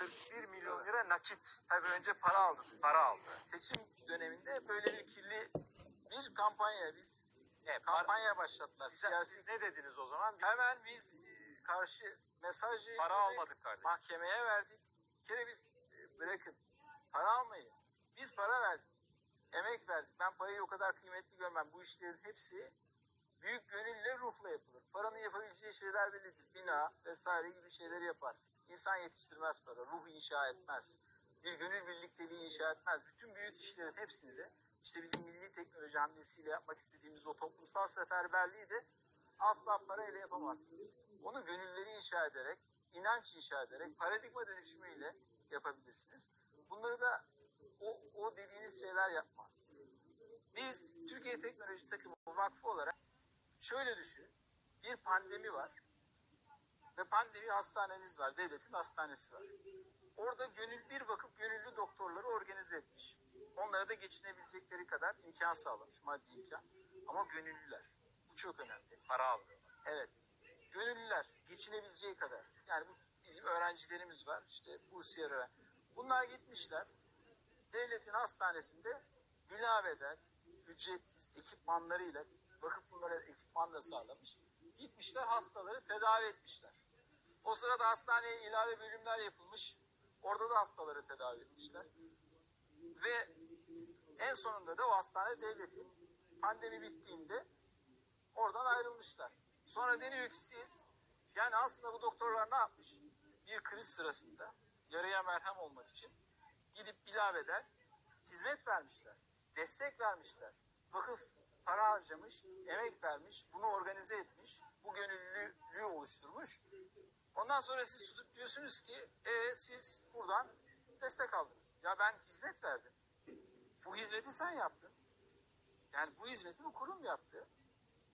41 milyon lira nakit. Tabii önce para aldı. Para aldı. Seçim döneminde böyle bir kirli bir kampanya biz E, kampanya başlattılar. Sen- Siyasi siz ne dediniz o zaman? Bir Hemen biz e, karşı mesaj para almadık kardeşim. Mahkemeye verdik. Bir kere biz e, bırakın para almayı. Biz para verdik. Emek verdik. Ben parayı o kadar kıymetli görmem. Bu işlerin hepsi büyük gönülle ruhla yapılır. Paranın yapabileceği şeyler bellidir. Bina vesaire gibi şeyleri yapar. İnsan yetiştirmez para. Ruh inşa etmez. Bir gönül birlikteliği inşa etmez. Bütün büyük işlerin hepsini de işte bizim milli teknoloji hamlesiyle yapmak istediğimiz o toplumsal seferberliği de asla parayla yapamazsınız. Onu gönülleri inşa ederek, inanç inşa ederek, paradigma dönüşümüyle yapabilirsiniz. Bunları da o, o dediğiniz şeyler yapmaz. Biz Türkiye Teknoloji Takımı Vakfı olarak şöyle düşünün. Bir pandemi var ve pandemi hastaneniz var, devletin hastanesi var. Orada gönül bir vakıf gönüllü doktorları organize etmiş. Onlara da geçinebilecekleri kadar imkan sağlamış, maddi imkan. Ama gönüllüler. Bu çok önemli. Para almıyorlar. Evet. Gönüllüler geçinebileceği kadar. Yani bu bizim öğrencilerimiz var. İşte bursiyer öğren. Bunlar gitmişler. Devletin hastanesinde bilaveder, ücretsiz ekipmanlarıyla vakıf bunlara ekipman da sağlamış. Gitmişler hastaları tedavi etmişler. O sırada hastaneye ilave bölümler yapılmış. Orada da hastaları tedavi etmişler. Ve en sonunda da o hastane devletin pandemi bittiğinde oradan ayrılmışlar. Sonra deniyor ki siz yani aslında bu doktorlar ne yapmış? Bir kriz sırasında yaraya merhem olmak için gidip bilaveder hizmet vermişler. Destek vermişler. Vakıf para harcamış, emek vermiş, bunu organize etmiş, bu gönüllülüğü oluşturmuş. Ondan sonra siz tutup diyorsunuz ki e, siz buradan destek aldınız. Ya ben hizmet verdim. Bu hizmeti sen yaptın. Yani bu hizmeti bu kurum yaptı.